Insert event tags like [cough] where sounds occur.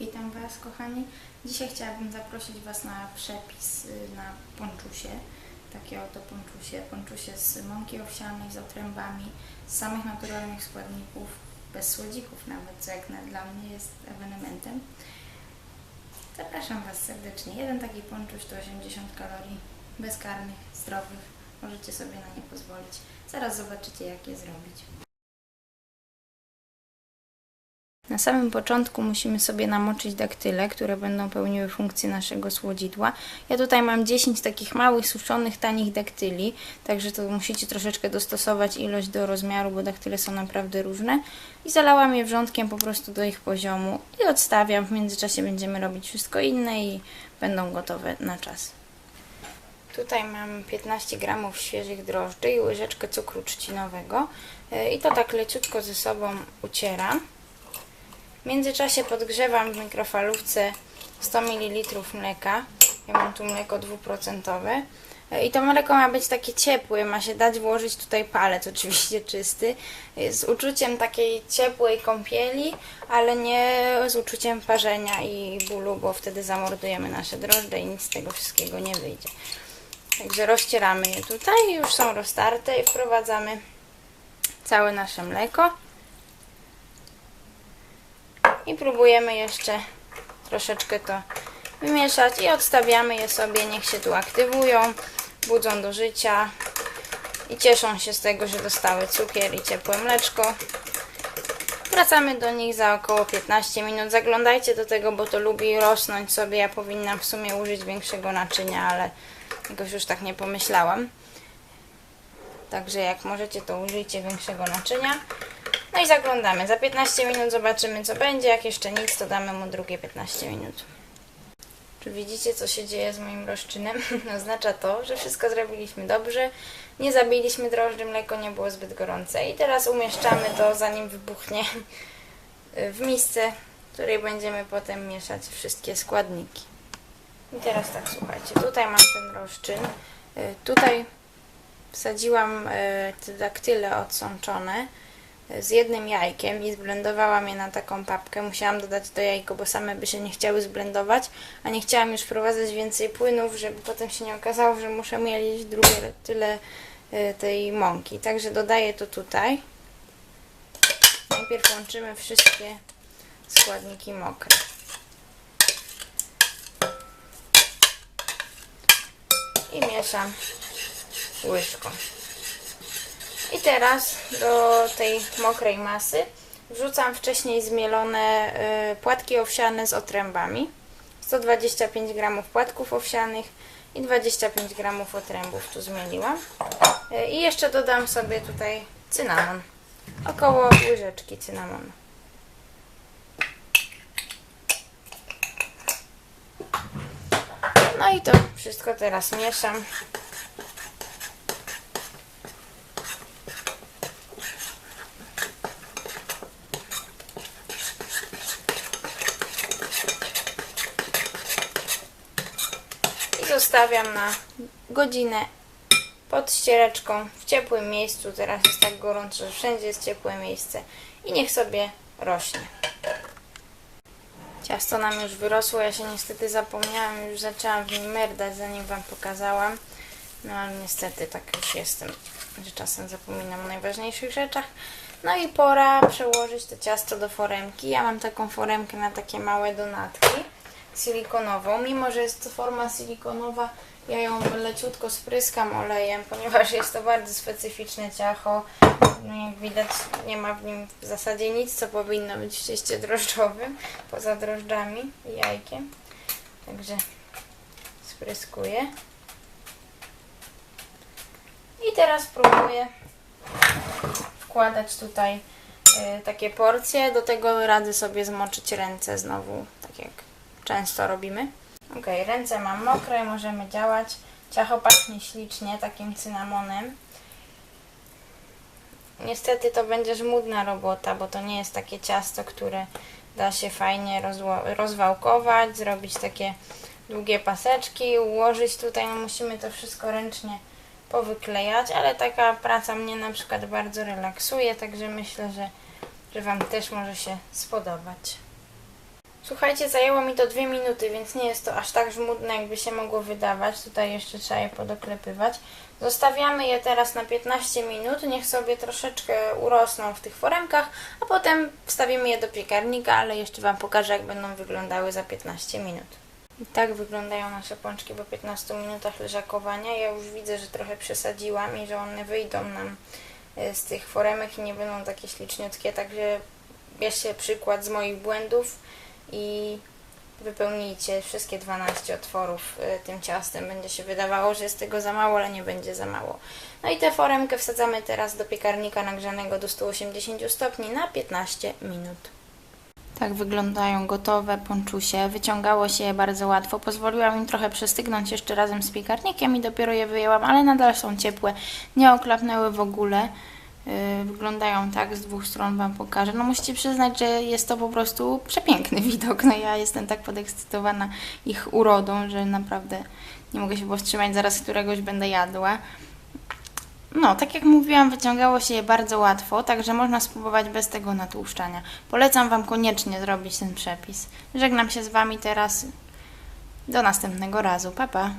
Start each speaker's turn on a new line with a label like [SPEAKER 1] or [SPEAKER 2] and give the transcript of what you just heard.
[SPEAKER 1] Witam Was kochani. Dzisiaj chciałabym zaprosić Was na przepis y, na ponczusie. Takie oto ponczusie. Ponczusie z mąki owsianej, z otrębami, z samych naturalnych składników, bez słodzików nawet, co jak na, dla mnie jest ewenementem. Zapraszam Was serdecznie. Jeden taki ponczuś to 80 kalorii, bezkarnych, zdrowych. Możecie sobie na nie pozwolić. Zaraz zobaczycie jak je zrobić. Na samym początku musimy sobie namoczyć daktyle, które będą pełniły funkcję naszego słodzidła. Ja tutaj mam 10 takich małych, suszonych, tanich daktyli, także to musicie troszeczkę dostosować ilość do rozmiaru, bo daktyle są naprawdę różne. I zalałam je wrzątkiem po prostu do ich poziomu i odstawiam. W międzyczasie będziemy robić wszystko inne i będą gotowe na czas. Tutaj mam 15 gramów świeżych drożdży i łyżeczkę cukru trzcinowego Yy, i to tak leciutko ze sobą ucieram. Międzyczasie podgrzewam w mikrofalówce 100 ml mleka. Ja mam tu mleko dwuprocentowe. E, I to mleko ma być takie ciepłe, ma się dać włożyć tutaj palec, [laughs] oczywiście czysty, z uczuciem takiej ciepłej kąpieli, ale nie z uczuciem parzenia i bólu, bo wtedy zamordujemy nasze drożdże i nic z tego wszystkiego nie wyjdzie. Także rozcieramy je tutaj, już są roztarte i wprowadzamy całe nasze mleko. I próbujemy jeszcze troszeczkę to wymieszać i odstawiamy je sobie, niech się tu aktywują, budzą do życia i cieszą się z tego, że dostały cukier i ciepłe mleczko. Wracamy do nich za około 15 minut. Zaglądajcie do tego, bo to lubi rosnąć sobie. Ja powinnam w sumie użyć większego naczynia, ale jakoś już tak nie pomyślałam. Także jak możecie, to użyjcie większego naczynia. No i zaglądamy. Za 15 minut zobaczymy, co będzie. Jak jeszcze nic, to damy mu drugie 15 minut. Czy widzicie, co się dzieje z moim rozczynem? [laughs] Oznacza to, że wszystko zrobiliśmy dobrze. Nie zabiliśmy drożdży, mleko nie było zbyt gorące. I teraz umieszczamy to, zanim wybuchnie, [laughs] w misce, w której będziemy potem mieszać wszystkie składniki. I teraz tak, słuchajcie, tutaj mam ten rozczyn. Y, Tutaj wsadziłam y, te daktyle odsączone z jednym jajkiem i zblendowałam je na taką papkę. Musiałam dodać to jajko, bo same by się nie chciały zblendować, a nie chciałam już wprowadzać więcej płynów, żeby potem się nie okazało, że muszę mielić drugie tyle y, tej mąki. Także dodaję to tutaj. Najpierw łączymy wszystkie składniki mokre. I mieszam łyżką. I teraz do tej mokrej masy wrzucam wcześniej zmielone y, płatki owsiane z otrębami. 125 g płatków owsianych i 25 g otrębów tu zmieliłam. Y, I jeszcze dodam sobie tutaj cynamon. Około łyżeczki cynamonu. No i to wszystko teraz mieszam. Zostawiam na godzinę pod ściereczką w ciepłym miejscu. Teraz jest tak gorąco, że wszędzie jest ciepłe miejsce i niech sobie rośnie. Ciasto nam już wyrosło, ja się niestety zapomniałam, już zaczęłam w nim merdać, zanim Wam pokazałam. No ale niestety tak już jestem, że czasem zapominam o najważniejszych rzeczach. No i pora przełożyć to ciasto do foremki. Ja mam taką foremkę na takie małe donatki silikonową. Mimo, że jest to forma silikonowa, ja ją leciutko spryskam olejem, ponieważ jest to bardzo specyficzne ciacho. No jak widać nie ma w nim w zasadzie nic, co powinno być w cieście drożdżowym, poza drożdżami i jajkiem. Także spryskuję. I teraz próbuję wkładać tutaj y, takie porcje. Do tego radzę sobie zmoczyć ręce znowu, tak jak często robimy. Ok, ręce mam mokre, możemy działać. Ciacho pachnie ślicznie, takim cynamonem. Niestety to będzie żmudna robota, bo to nie jest takie ciasto, które da się fajnie rozwałkować, zrobić takie długie paseczki, ułożyć tutaj. No musimy to wszystko ręcznie powyklejać, ale taka praca mnie na przykład bardzo relaksuje, także myślę, że, że Wam też może się spodobać. Słuchajcie, zajęło mi to dwie minuty, więc nie jest to aż tak żmudne, jakby się mogło wydawać. Tutaj jeszcze trzeba je podoklepywać. Zostawiamy je teraz na 15 minut, niech sobie troszeczkę urosną w tych foremkach, a potem wstawimy je do piekarnika, ale jeszcze Wam pokażę, jak będą wyglądały za 15 minut. I tak wyglądają nasze pączki po 15 minutach leżakowania. Ja już widzę, że trochę przesadziłam i że one wyjdą nam e, z tych foremek i nie będą takie śliczniutkie, także bierzcie przykład z moich błędów i wypełnijcie wszystkie 12 otworów y, tym ciastem. Będzie się wydawało, że jest tego za mało, ale nie będzie za mało. No i tę foremkę wsadzamy teraz do piekarnika nagrzanego do 180 stopni na 15 minut. Tak wyglądają gotowe ponczusie. Wyciągało się je bardzo łatwo. Pozwoliłam im trochę przestygnąć jeszcze razem z piekarnikiem i dopiero je wyjęłam, ale nadal są ciepłe. Nie oklapnęły w ogóle. Yy, Wyglądają tak, z dwóch stron Wam pokażę. No musicie przyznać, że jest to po prostu przepiękny [laughs] widok. No ja jestem tak podekscytowana ich urodą, że naprawdę nie mogę się powstrzymać. Zaraz któregoś będę jadła. No, tak jak mówiłam, wyciągało się je bardzo łatwo, także można spróbować bez tego natłuszczania. Polecam Wam koniecznie zrobić ten przepis. Żegnam się z Wami teraz. Do następnego razu. Pa, pa.